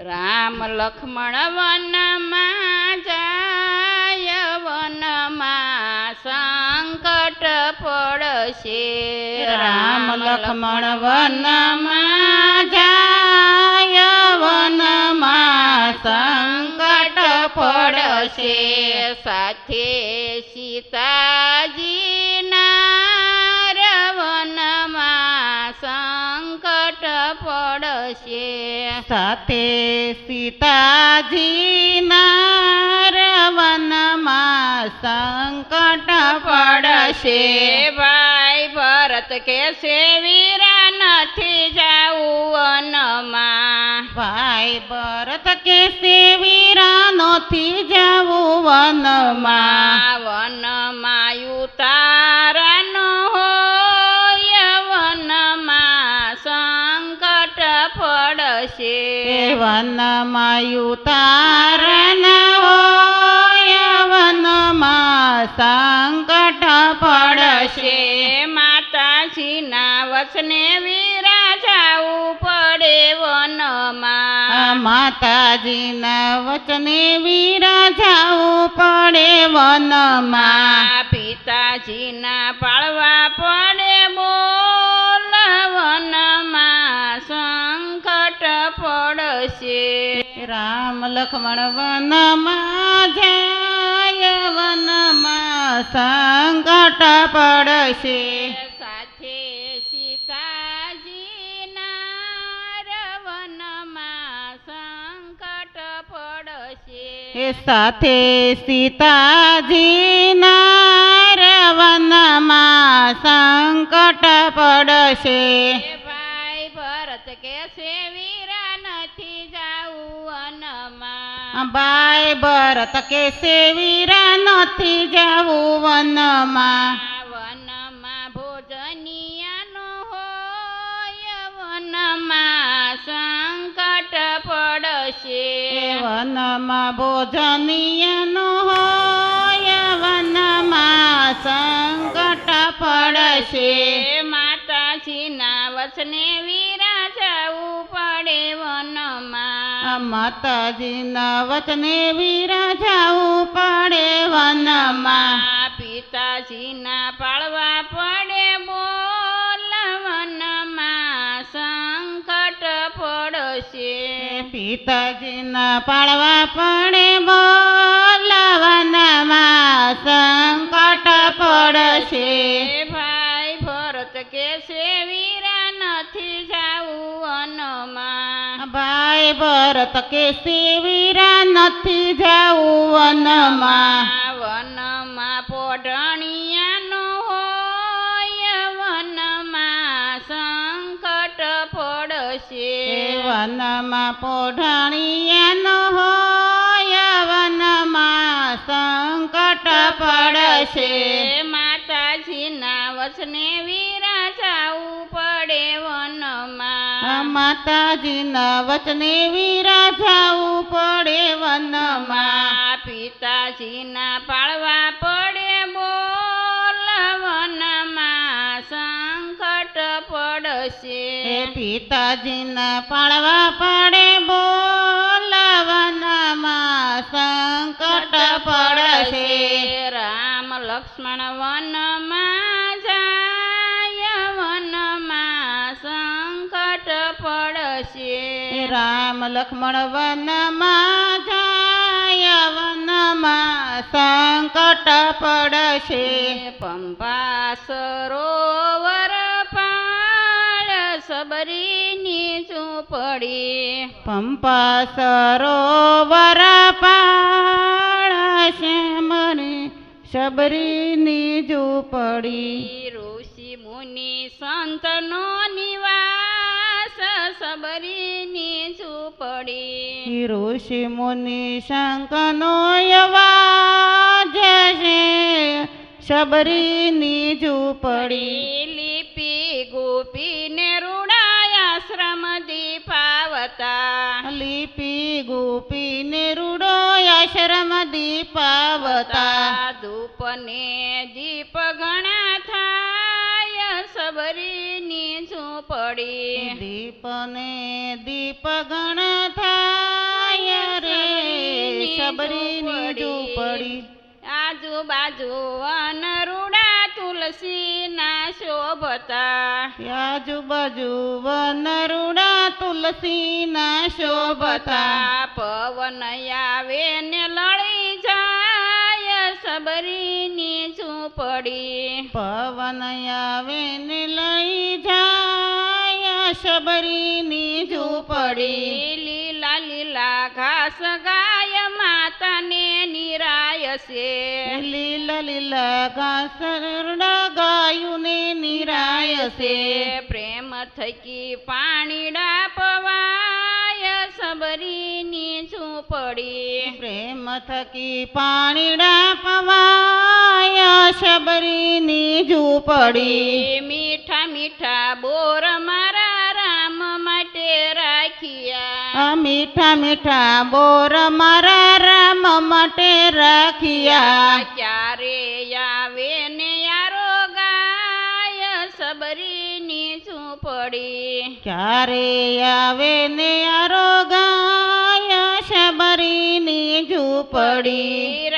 રામ લક્ષ્મણ વનમાં જાય વનમાં સંકટ પડશે. રામ લક્ષ્મણ વનમાં જાય વનમાં સંકટ પડશે. સાથે સીતાજીના પડશે સાથે સીતાજીના રવનમાં સંકટ પડશે. ભાઈ ભરત કે સેવીરા નથી જાવું વનમાં. ભાઈ ભરત કે સેવીરા નથી જાવું વનમાં. વનમાં પડશે વનમાં ઉતારણ હોય વનમાં સંકટ પડશે. માતાજીના વચને વીરા જાવું પડે વનમાં. માતાજીના વચને વીરા જવું પડે વનમાં. મા પિતાજીના પાળવા પડશે રામ લક્ષ્મણ વનમાં જાય વનમાં સંકટ પડશે. સાથે એ સાથે સીતાજીના રવનમાં સંકટ પડશે. ભાઈ ભરત કે છે વનમાં બાય ભરત કે સેવીરા નથી જવું વનમાં. વનમાં ભોજનિયાનો હોય વનમાં સંકટ પડશે. વનમાં ભોજનિયાનો હોય વનમાં સંકટ પડશે. માતાજીના વચને વીરા જવું પડે વનમાં. માતાજીના વચને વીરા જવું પડે વનમાં. પિતાજીના પાળવા પડે બોલ વનમાં સંકટ પડશે. પિતાજીના પાળવા પડે બોલવનમાં. સંકટ પડશે. ભરત કે સેવીરા નથી જવું વનમાં વનમાં પોઢણિયાનો હોય વનમાં સંકટ પડશે. વનમાં પોઢણિયાનો હોય વનમાં સંકટ પડશે. માતાજીના વચને વીરા માતાજીના વચને વીરા જવું પડે વનમાં. પિતાજીના પાળવા પડે બોલ વનમાં. સંકટ પડશે. પિતાજીના પાળવા પડે બોલવનમાં સંકટ પડશે. રામ લક્ષ્મણ વનમાં. રામ લક્ષ્મણ વનમાં જાય વનમાં સંકટ પડશે. પંપા સરોવર પાળ સબરીની ઝૂંપડી. પંપા સરોવર પાળશે મને શબરીની ઝૂંપડી. ઋષિ મુનિ સંતનો નિવાસ સબરીની ઝૂંપડી ઋષિ મુનિ શંકનો અવાજ છે શબરીની ઝૂંપડી. લિપિ ગોપીને રૂડાયાશ્રમ દીપાવતા. લિપિ ગોપીને રૂડોયા આશ્રમ દીપાવતા ધૂપને દીપ ઘણા સબરીની ઝૂંપડી દીપને દીપ ગણ થાય શબરીની ઝૂંપડી. આજુબાજુ વનરુડા તુલસીના શોભતા આજુબાજુ વનરુડા તુલસીના શોભતા પવન આવે ને લળી જાય સબરીની ઝૂંપડી. પવન આવે ને લઈ જાય ઝૂંપડી. લીલા લીલા ઘાસ ગાય માતાને નિરાય છે. લીલા લીલા ઘાસ ગાયુને નિરાય છે. પ્રેમ થકી પાણીડા પવાય સબરીની ઝૂંપડી. પ્રેમ થકી પાણીડા પવાય સબરીની ઝૂંપડી. મીઠા મીઠા બોર મારા રાખ્યા મીઠા મીઠા બોર મારા રામ માટે રાખ્યા ક્યારે આવે ને યારો ગાય સબરીની ઝૂંપડી? ક્યારે આવે ને આરોગાય સબરીની ઝૂંપડી?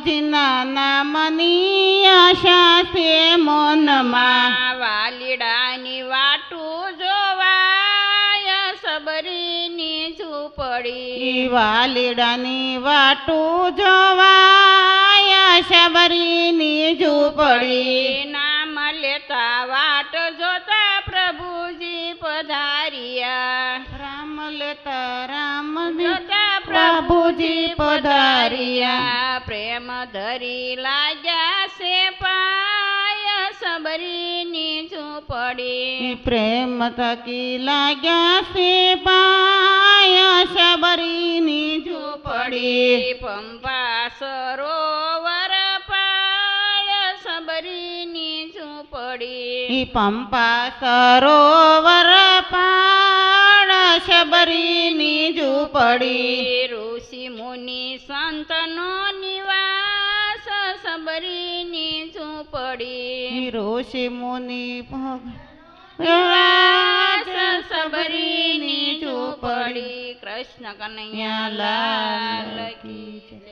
રામજીના નામની આશા છે મનમાં. વાલીડાની વાટું જોવાય સબરીની ઝૂંપડી. વાલીડાની વાટું જોવાય સબરીની ઝૂંપડી. પ્રભુજી પધાર્યા. પ્રેમ ધરી લાજા છે પાય સબરીની ઝૂંપડી. પ્રેમ થકી લાગ્યા છે પાય શબરીની ઝૂંપડી. પંપા સરોવર પાય સબરીની ઝૂંપડી. પડી પંપા સરોવર પાડ શબરીની ઝૂંપડી. ઝૂંપડી ઋષિ મુનિ સબરીની ઝૂંપડી કૃષ્ણ કનૈયા લાલ કી.